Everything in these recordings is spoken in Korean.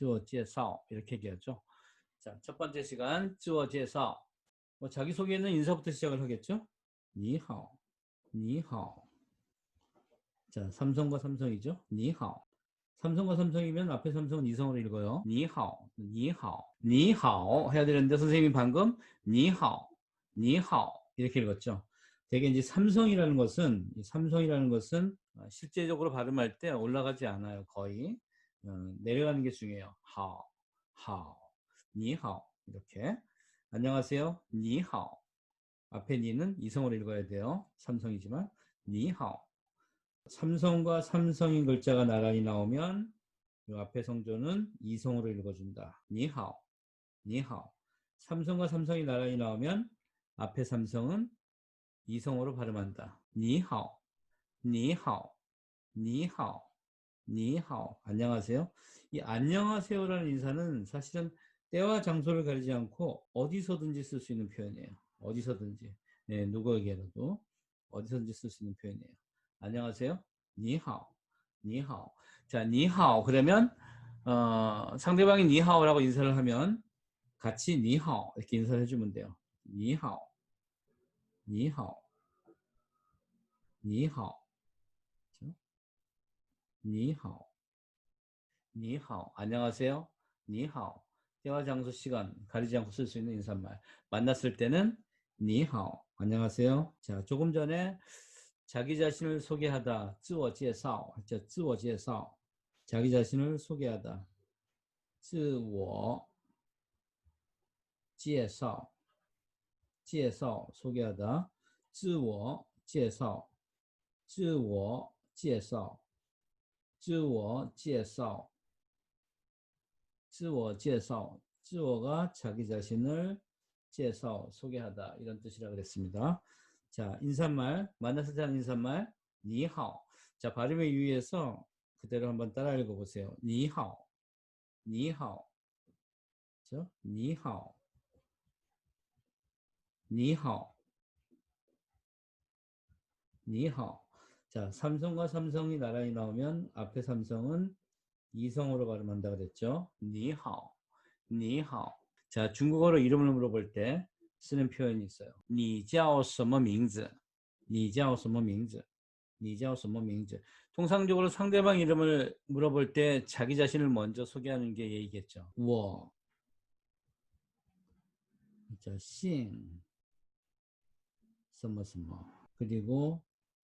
주어 제사 이렇게 얘기하죠. 자, 첫 번째 시간 주어 제사. 뭐 자기 소개는 인사부터 시작을 하겠죠. 니하오, 니하오. 자, 삼성과 삼성이죠. 니하오. 삼성과 삼성이면 앞에 삼성은 이성으로 읽어요. 니하오, 니하오, 니하오 해야 되는데 선생님이 방금 니하오, 니하오 이렇게 읽었죠. 대개 이제 삼성이라는 것은 삼성이라는 것은 실제적으로 발음할 때 올라가지 않아요. 거의 음, 내려가는 게 중요해요. 하오, 하오, 니하오 이렇게 안녕하세요. 니하오 앞에 니는 이성으로 읽어야 돼요. 삼성이지만 니하오 삼성과 삼성인 글자가 나란히 나오면 이 앞에 성조는 이성으로 읽어준다. 니하오 니하오 삼성과 삼성이 나란히 나오면 앞에 삼성은 이성으로 발음한다. 니하오 니하오 니하오 니하오 안녕하세요. 이 안녕하세요라는 인사는 사실은 때와 장소를 가리지 않고 어디서든지 쓸 수 있는 표현이에요. 어디서든지 네, 누구에게라도 어디서든지 쓸 수 있는 표현이에요. 안녕하세요. 니하오 니하오 자 니하오 그러면 어, 상대방이 니하오라고 인사를 하면 같이 니하오 이렇게 인사를 해주면 돼요. 니하오 니하오 니하오 你好. 你好. 你好. 안녕하세요. 你好. 때와 장소 시간 가리지 않고 쓸 수 있는 인사말. 만났을 때는 你好. 안녕하세요. 자, 조금 전에 자기 자신을 소개하다. 自我介绍. 자, 自我介绍. 자기 자신을 소개하다. 自我介绍.介绍 소개하다. 自我介绍.自我介绍. 自我介绍.自我介绍. 自我가 자기 자신을 介绍 소개하다 이런 뜻이라 그랬습니다. 자, 인사말 만났을 때 하는 인사말 你好. 자, 발음에 유의해서 그대로 한번 따라 읽어 보세요. 你好. 你好. 그죠? 你好. 你好. 你好. 자, 삼성과 삼성이 나란히 나오면 앞에 삼성은 이성으로 발음한다 그랬죠. 你好. 你好. 자, 중국어로 이름을 물어볼 때 쓰는 표현이 있어요. 你叫什么名字?你叫什么名字?你叫什么名字? 통상적으로 상대방 이름을 물어볼 때 자기 자신을 먼저 소개하는 게 예의겠죠. 我 자, 姓什么什么 그리고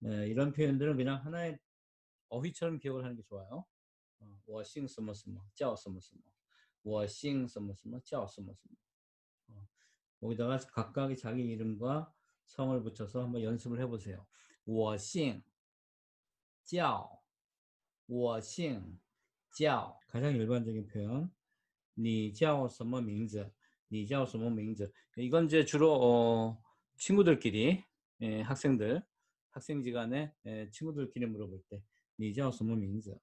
네, 이런 표현들은 그냥 하나의 어휘처럼 기억을 하는 게 좋아요. 我姓什么什么叫什么什么我姓什么什么叫什么什么 거기다가 각각의 자기 이름과 성을 붙여서 한번 연습을 해보세요. 我姓叫我姓叫 가장 일반적인 표현 你叫什么名字你叫什么名字 이건 이제 주로 어, 친구들끼리 예, 학생들 학생지 간에 친구들끼리 물어볼 때 니자오 스무 민즈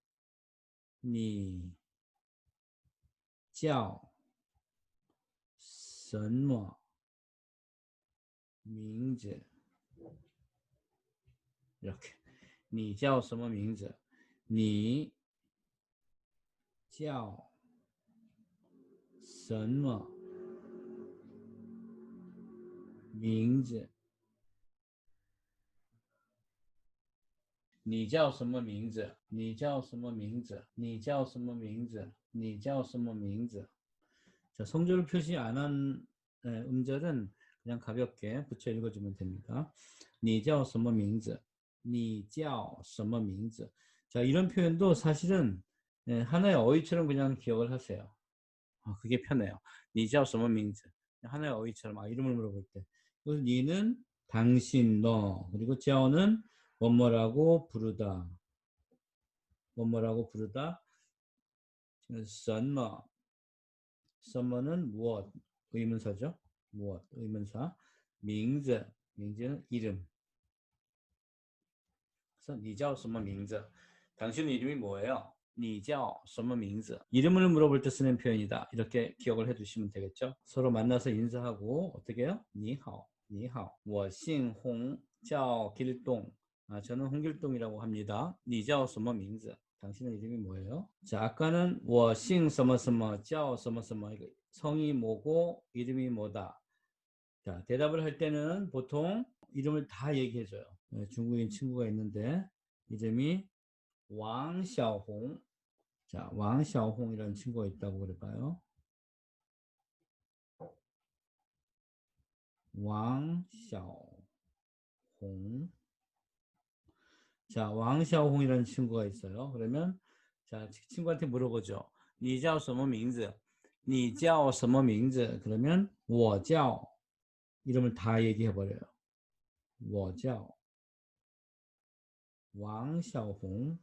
니자오 스무 이렇게 니자오 스무 민즈? 니자오 스무 민즈. 你叫什么名字？你叫什么名字？你叫什么名字？ 你叫什么名字? 자, 성조를 표시 안 한 음절은 그냥 가볍게 붙여 읽어주면 됩니다. 你叫什么名字?你叫什么名字? 자, 이런 표현도 사실은 하나의 어휘처럼 그냥 기억을 하세요. 아, 그게 편해요. 你叫什么名字? 하나의 어휘처럼 아, 이름을 물어볼 때. 그래서 니는 당신, 너, 그리고 자오는 뭐뭐라고 부르다. 뭐뭐라고 부르다. 什么什么는 무엇 의문사죠. 무엇 의문사. 名字 名字는 이름. 그래서 你叫什么名字? 당신 이름이 뭐예요? 你叫什么名字? 이름을 물어볼 때 쓰는 표현이다. 이렇게 기억을 해두시면 되겠죠. 서로 만나서 인사하고 어떻게 해요? 你好,你好.我姓홍叫길동. 아, 저는 홍길동이라고 합니다. 니자오 스머 밍즈. 당신의 이름이 뭐예요? 자, 아까는 워싱 서머서머, 자오 서머서머 성이 뭐고 이름이 뭐다. 자, 대답을 할 때는 보통 이름을 다 얘기해줘요. 예, 중국인 친구가 있는데 이름이 왕샤홍. 자, 왕샤홍이라는 친구가 있다고 그럴까요? 왕샤홍. 자, 왕小홍이라는 친구가 있어요. 그러면 자, 친구한테 물어보죠. 你叫什么名字?你叫什么名字? 그러면 我叫 이름을 다 얘기해 버려요. 我叫 왕小홍.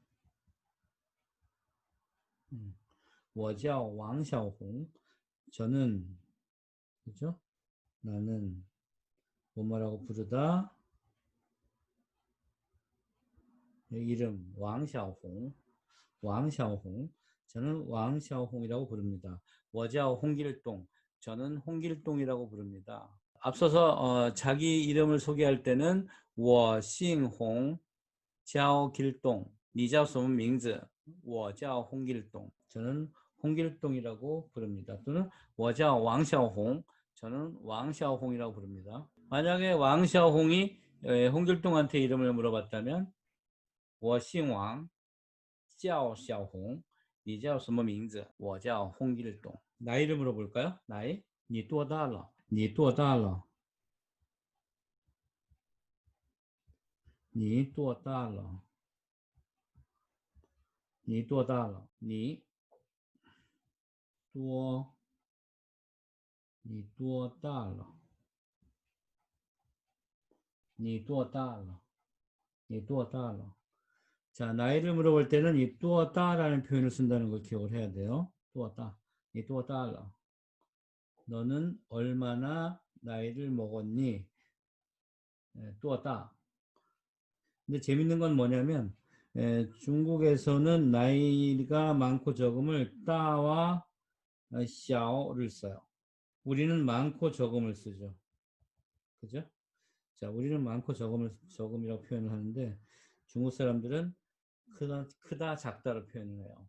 음, 我叫 왕小홍. 저는 그죠? 나는 뭐뭐라고 부르다. 이름 왕샤홍 왕샤홍 저는 왕샤홍이라고 부릅니다. 워자오 홍길동, 저는 홍길동이라고 부릅니다. 앞서서 어, 자기 이름을 소개할 때는 워싱홍, 자오길동, 니자소문 밍즈, 워자오 홍길동. 저는 홍길동이라고 부릅니다. 또는 워자오 왕샤홍 저는 왕샤홍이라고 부릅니다. 만약에 왕샤홍이 홍길동한테 이름을 물어봤다면 我姓王叫小红你叫什么名字我叫 홍길동 나이를 물어볼까요? 나이 你多大了你多大了？你多大了？你多大了？你多你多大了？你多大了？你多大了？ 자, 나이를 물어볼 때는 이 또다라는 표현을 쓴다는 걸 기억을 해야 돼요. 또다. 이 또다라. 너는 얼마나 나이를 먹었니? 예, 또다. 근데 재밌는 건 뭐냐면 에, 예, 중국에서는 나이가 많고 적음을 따와 샤오를 써요. 우리는 많고 적음을 쓰죠. 그죠? 자, 우리는 많고 적음을 적음이라고 표현을 하는데 중국 사람들은 크다, 크다 작다로 표현을 해요.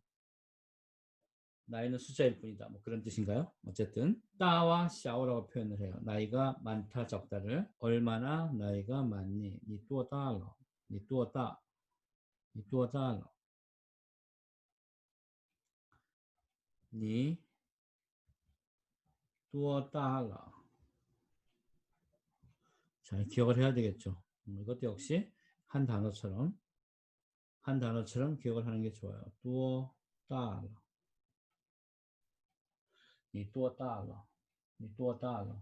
나이는 숫자일 뿐이다. 뭐 그런 뜻인가요? 어쨌든 따와 샤오라고 표현을 해요. 나이가 많다 적다를 얼마나 나이가 많니? 니 또다러 니 또다 니 또다러 니 또다러 자 기억을 해야 되겠죠. 음, 이것도 역시 한 단어처럼 한 단어처럼 기억을 하는 게 좋아요. 또다러 你多大了？你多大了？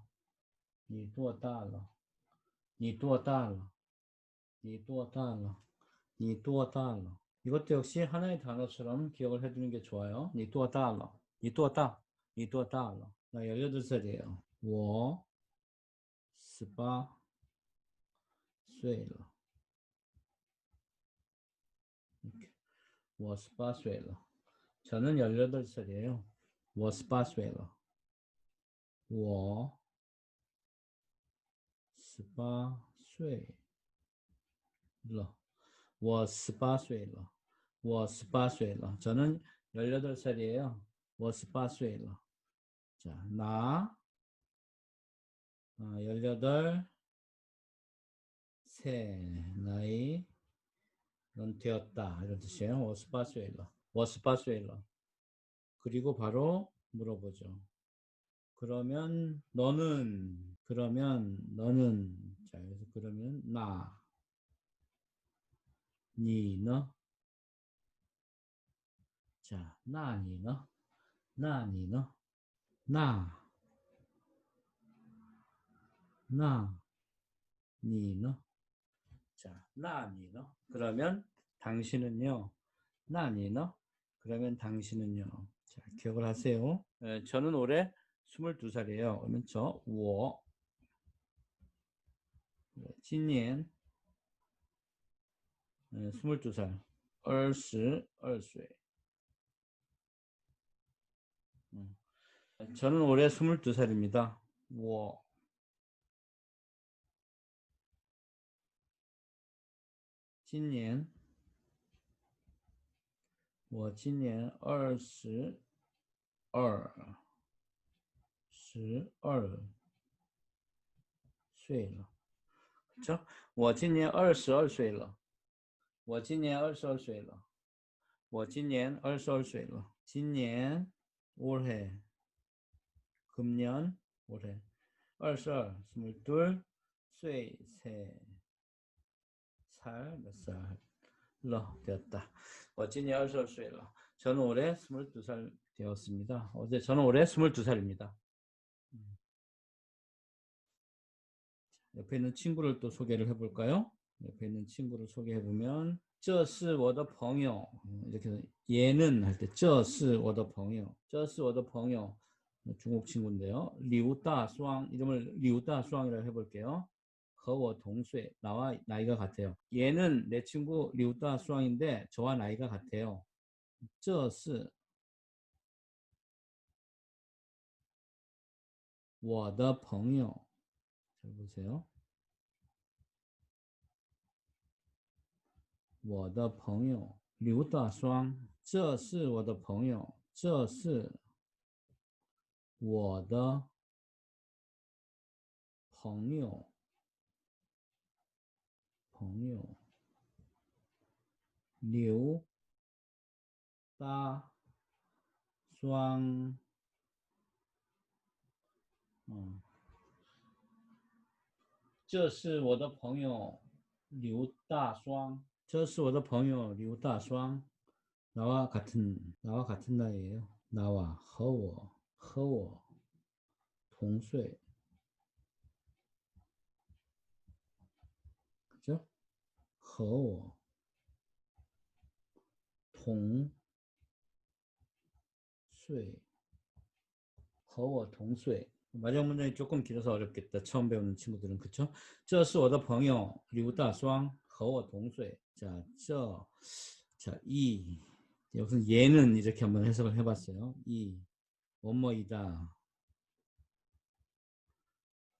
你多大了？你多大了？你多大了？你多大了？ 이것도 역시 하나의 단어처럼 기억을 해두는 게 좋아요. 你多大了?你多大?你多大?你多大了? 나 18살이에요. 我18岁了. was Boswell. 저는 18살이에요. was Boswell. 워 스바쇠러 was Boswell. was Boswell. 저는 18살이에요. was Boswell. 자, 나 어, 18세 나이 는 되었다. 이런 뜻이에요. 워스 파스웨일러. 워스 파스웨일러. 그리고 바로 물어보죠. 그러면 너는 그러면 너는. 자 그래서 그러면 나. 니너? 자 나니너? 나니너? 나. 나, 니너? 자, 나, 니너? 그러면 당신은요. 나, 니너. 그러면 당신은요. 자, 기억을 하세요. 에, 저는 올해 22살이에요. 그러면 저, 我, 今年 에, 22살. 22岁. 음. 저는 올해 22살입니다. 我今年， 我今年二十二，十二岁了。죠我今年二十二岁了。我今年二十二岁了。我今年二十二岁了。今年올해금년올해二十二스물둘岁세 살, 몇 살 러 되었다. 어찌니 얼설수일러. 저는 올해 22살 되었습니다. 어제 저는 올해 22살입니다. 음. 옆에 있는 친구를 또 소개를 해볼까요? 옆에 있는 친구를 소개해보면 저스 워더 펑요 이렇게 얘는 할 때 저스 워더 펑요 저스 워더 펑요 중국 친구인데요. 리우다 수왕 이름을 리우다 수왕이라고 해볼게요. 和我 동岁나와 나이가 같아요. 얘는 내 친구 리우다 수왕인데 저와 나이가 같아요. 这是 我的朋友. 잘 보세요. 我的朋友 리우다 수왕. 这是我的朋友.这是我的朋友. 朋友刘大双，嗯，这是我的朋友刘大双，这是我的朋友刘大双，나와같은나와같은나이에요나와和我和我同岁。 和我 동岁 和我 동岁마지막 문장이 조금 길어서 어렵겠다. 처음 배우는 친구들은 그쵸? 这是我的朋友刘大双和我 동岁. 자, 저, 자, 이 여기서 얘는 이렇게 한번 해석을 해봤어요. 이 뭐뭐이다.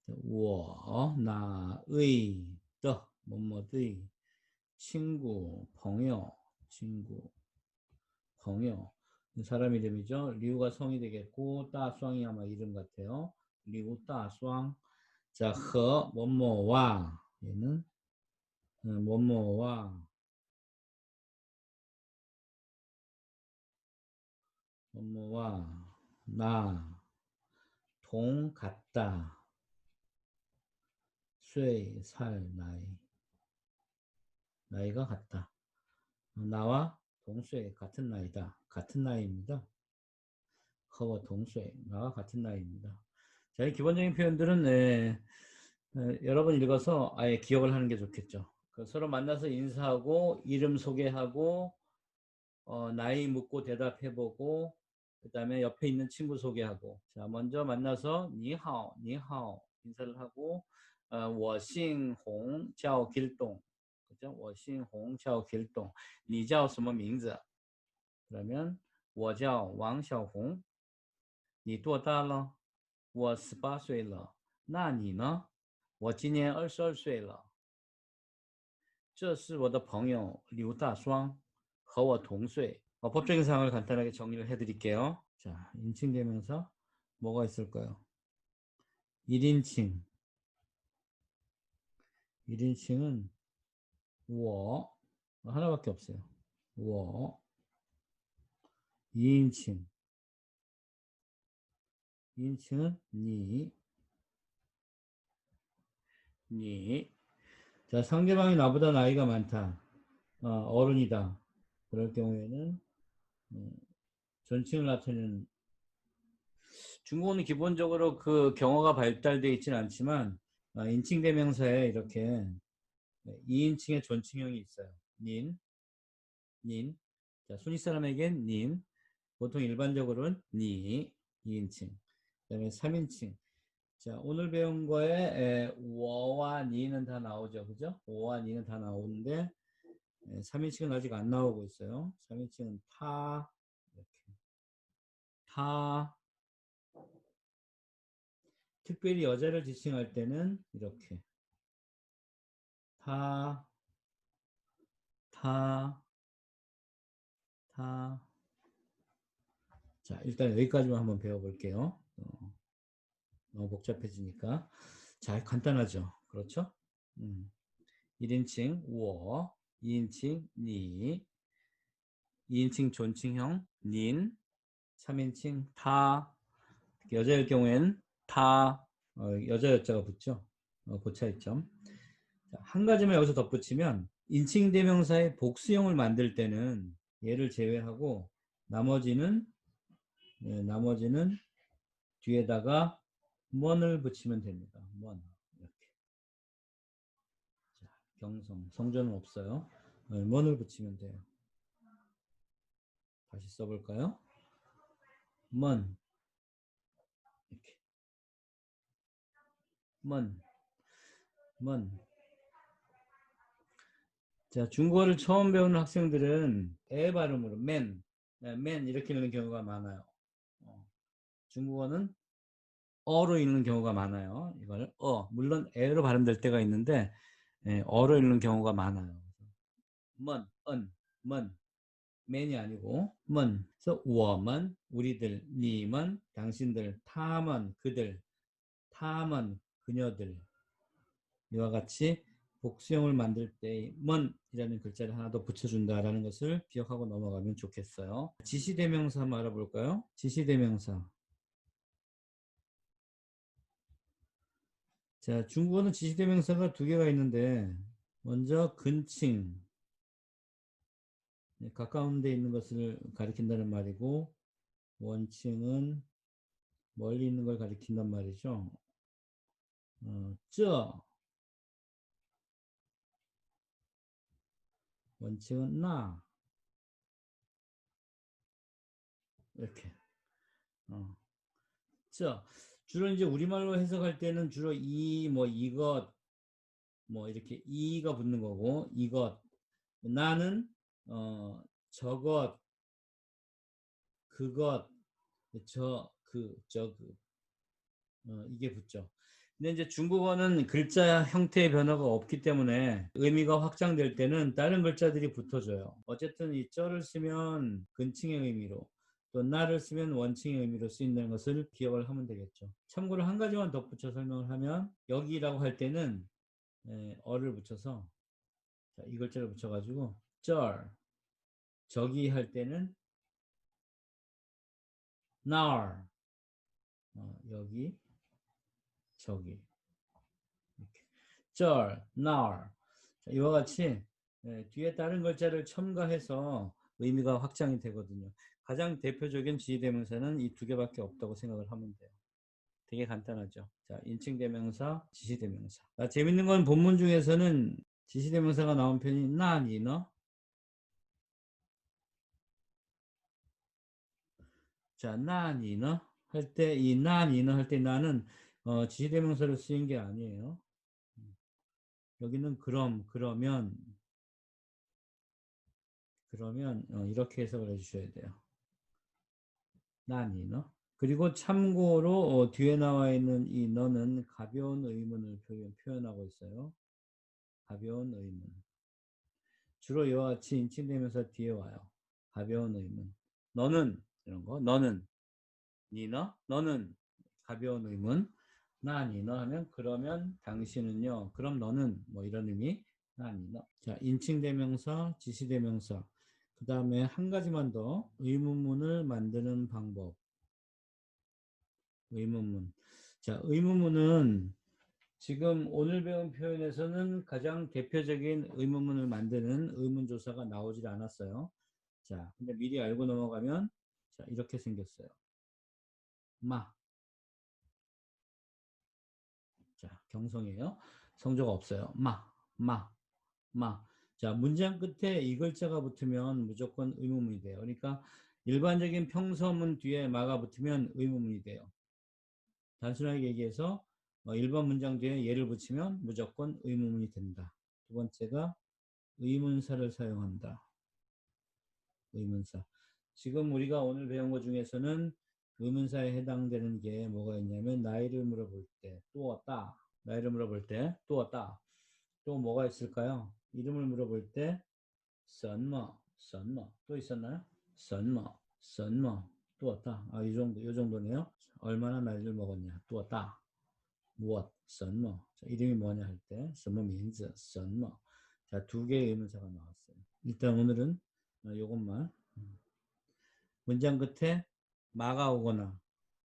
我나의的 뭐뭐의 친구, 벙여, 친구, 벙여. 사람 이름이죠. 리우가 성이 되겠고 따수왕이 아마 이름 같아요. 리우 따수왕. 자, 허, 뭐뭐와 얘는 어, 뭐뭐와 뭐뭐와 나, 동, 같다, 쇠, 살, 나이 나이가 같다. 어, 나와 동수의 같은 나이다. 같은 나이입니다. 허와 동수의 나와 같은 나이입니다. 자, 이 기본적인 표현들은 예, 어, 네, 여러 번 읽어서 아예 기억을 하는 게 좋겠죠. 그 서로 만나서 인사하고 이름 소개하고 어, 나이 묻고 대답해보고 그 다음에 옆에 있는 친구 소개하고 자 먼저 만나서 니하오 니하오 인사를 하고 어, 워싱홍 자오 길동 我姓洪叫길동你叫什么名字 그러면 我叫王小红你多大了我十八岁了那你呢我今年二十二岁了这是我的朋友刘大双和我同岁 어, 법적인 상황을 간단하게 정리를 해드릴게요 자 인칭대명사 뭐가 있을까요 1인칭 1인칭은 我 하나밖에 없어요. 我 2인칭 2인칭은 니, 니. 자, 상대방이 나보다 나이가 많다. 어, 른이다 그럴 경우에는 어, 존칭을 나타내는 중국어는 기본적으로 그 경어가 발달되어 있지는 않지만 어, 인칭 대명사에 이렇게 2인칭의 존칭형이 있어요. 닌, 닌. 자, 순위 사람에겐 닌. 보통 일반적으로는 니, 2인칭. 그 다음에 3인칭. 자, 오늘 배운 거에 에, 워와 니는 다 나오죠. 그죠? 워와 니는 다 나오는데 에, 3인칭은 아직 안 나오고 있어요. 3인칭은 타, 이렇게. 타. 특별히 여자를 지칭할 때는 이렇게. 타, 타, 타. 자, 일단 여기까지만 한번 배워볼게요. 어, 너무 복잡해지니까. 자, 간단하죠. 그렇죠? 음. 1인칭 워, 2인칭 니, 2인칭 존칭형 닌, 3인칭 타, 여자일 경우엔 타, 어, 여자 여자가 붙죠. 어, 그 차이점. 자, 한 가지만 여기서 덧붙이면 인칭 대명사의 복수형을 만들 때는 얘를 제외하고 나머지는 예, 나머지는 뒤에다가 먼을 붙이면 됩니다. 먼 이렇게. 자, 경성 성조는 없어요. 예, 먼을 붙이면 돼요. 다시 써볼까요? 먼 이렇게 먼 먼. 자, 중국어를 처음 배우는 학생들은 에 발음으로 맨, 맨 이렇게 읽는 경우가 많아요. 어, 중국어는 어로 읽는 경우가 많아요. 이걸 어, 물론 에로 발음될 때가 있는데 예, 어로 읽는 경우가 많아요. 먼, 언, 먼, 맨이 아니고 먼. 그래서 워먼, 우리들, 니먼, 당신들, 타먼, 그들, 타먼, 그녀들. 이와 같이 복수형을 만들 때 먼이라는 글자를 하나 더 붙여준다라는 것을 기억하고 넘어가면 좋겠어요. 지시대명사 한번 알아볼까요? 지시대명사. 자, 중국어는 지시대명사가 두 개가 있는데 먼저 근칭 네, 가까운 데 있는 것을 가리킨다는 말이고 원칭은 멀리 있는 걸 가리킨단 말이죠. 어, 저 원칙은 나 이렇게 어. 저 주로 이제 우리말로 해석할 때는 주로 이 뭐 이것 뭐 이렇게 이가 붙는 거고 이것 나는 어 저것 그것 저 그 저그 어, 이게 붙죠. 근데 이제 중국어는 글자 형태의 변화가 없기 때문에 의미가 확장될 때는 다른 글자들이 붙어져요. 어쨌든 이 쩌를 쓰면 근칭의 의미로 또 나를 쓰면 원칭의 의미로 쓰인다는 것을 기억을 하면 되겠죠. 참고로 한 가지만 덧붙여 설명을 하면 여기라고 할 때는 에, 어를 붙여서 자, 이 글자를 붙여가지고 쩔 저기 할 때는 nar 어, 여기 저기 이렇게 쩔, 날 이와 같이 예, 뒤에 다른 글자를 첨가해서 의미가 확장이 되거든요. 가장 대표적인 지시대명사는 이 두 개밖에 없다고 생각을 하면 돼요. 되게 간단하죠. 자, 인칭대명사, 지시대명사. 아, 재밌는 건 본문 중에서는 지시대명사가 나온 편이 나, 니, 너. 자, 나, 니, 너. 할 때, 이 나, 니, 너할 때 나는 어, 지시대명사로 쓰인 게 아니에요. 여기는 그럼, 그러면, 그러면 어, 이렇게 해석을 해주셔야 돼요. 난이 너. 그리고 참고로 어, 뒤에 나와 있는 이 너는 가벼운 의문을 표현, 표현하고 있어요. 가벼운 의문. 주로 이와 같이 인칭되면서 뒤에 와요. 가벼운 의문. 너는 이런 거. 너는 니너 너는 가벼운 의문. 나니 너 하면 그러면 당신은요. 그럼 너는 뭐 이런 의미. 나니 너. 자, 인칭대명사, 지시대명사. 그 다음에 한 가지만 더 의문문을 만드는 방법. 의문문. 자, 의문문은 지금 오늘 배운 표현에서는 가장 대표적인 의문문을 만드는 의문조사가 나오질 않았어요. 자, 근데 미리 알고 넘어가면 자, 이렇게 생겼어요. 마. 경성이에요. 성조가 없어요. 마, 마, 마. 자, 문장 끝에 이 글자가 붙으면 무조건 의문문이 돼요. 그러니까 일반적인 평서문 뒤에 마가 붙으면 의문문이 돼요. 단순하게 얘기해서 어, 일반 문장 뒤에 예를 붙이면 무조건 의문문이 된다. 두 번째가 의문사를 사용한다. 의문사. 지금 우리가 오늘 배운 것 중에서는 의문사에 해당되는 게 뭐가 있냐면 나이를 물어볼 때, 또 왔다. 나이를 물어볼 때, 또 왔다. 또 뭐가 있을까요? 이름을 물어볼 때, 썬머, 썬머. 또 있었나요? 썬머, 썬머. 또 왔다. 아, 이 정도, 이 정도네요. 얼마나 나이를 먹었냐. 또 왔다. 무엇, 썬머. 자, 이름이 뭐냐 할 때, 썬머 민즈, 썬머. 자, 두 개의 의문사가 나왔어요. 일단 오늘은 어, 요것만. 음. 문장 끝에 마가 오거나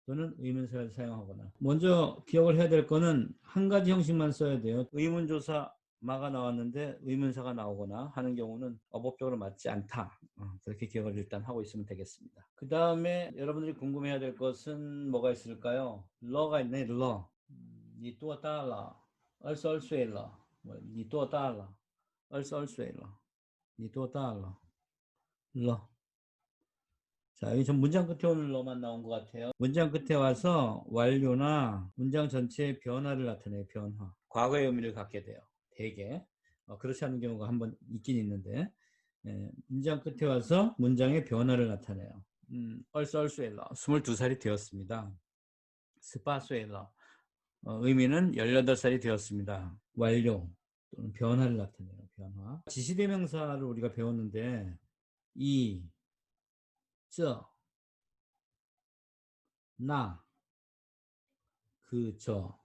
또는 의문사를 사용하거나 먼저 기억을 해야 될 거는 한 가지 형식만 써야 돼요. 의문조사 마가 나왔는데 의문사가 나오거나 하는 경우는 어법적으로 맞지 않다. 어, 그렇게 기억을 일단 하고 있으면 되겠습니다. 그 다음에 여러분들이 궁금해야 될 것은 뭐가 있을까요? 러가 있네, 러. 음, 니또 달라. 얼쏠쇠러. 니또 달라. 얼쏠쇠러. 니또 달라. 러. 뭐, 자, 여기 전 문장 끝에 오늘 러만 나온 것 같아요. 문장 끝에 와서 완료나 문장 전체의 변화를 나타내요. 변화. 과거의 의미를 갖게 돼요. 대개. 어, 그렇지 않은 경우가 한 번 있긴 있는데 예, 문장 끝에 와서 문장의 변화를 나타내요. 음, 얼쑤얼쑤엘러 22살이 되었습니다. 스파수엘러 어, 의미는 18살이 되었습니다. 완료 또는 변화를 나타내요. 변화. 지시대명사를 우리가 배웠는데 이, 저, 나, 그, 저.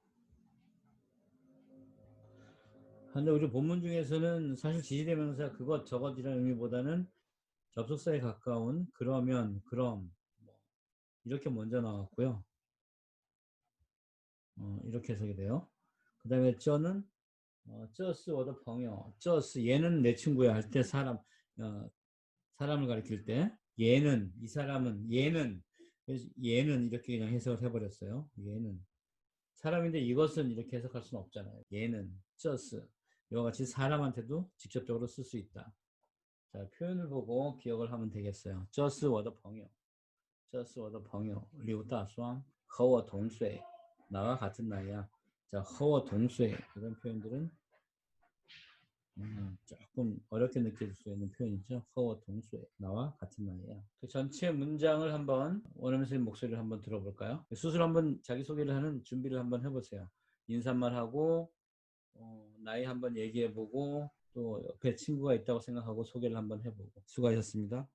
근데 우리 본문 중에서는 사실 지시대명사 그것 저것이라는 의미보다는 접속사에 가까운 그러면 그럼 뭐 이렇게 먼저 나왔고요. 어, 이렇게 해석이 돼요. 그 다음에 저는 어, 저스 워더 펑여 저스 얘는 내 친구야 할 때 사람 어, 사람을 가리킬 때 얘는 이 사람은 얘는 그래서 얘는 이렇게 그냥 해석을 해버렸어요. 얘는 사람인데 이것은 이렇게 해석할 수는 없잖아요. 얘는 这是 이와 같이 사람한테도 직접적으로 쓸 수 있다. 자 표현을 보고 기억을 하면 되겠어요. 这是我的 朋友. 这是我的 朋友 류大双 和我同岁 나와 같은 나이야. 자, 허워 동수의 이런 표현들은 음, 조금 어렵게 느낄 수 있는 표현이죠. 허워 동수의 나와 같은 나이야. 그 전체 문장을 한번 선생님 목소리를 한번 들어볼까요? 수술 한번 자기소개를 하는 준비를 한번 해보세요. 인사말 하고 어, 나이 한번 얘기해보고 또 옆에 친구가 있다고 생각하고 소개를 한번 해보고 수고하셨습니다.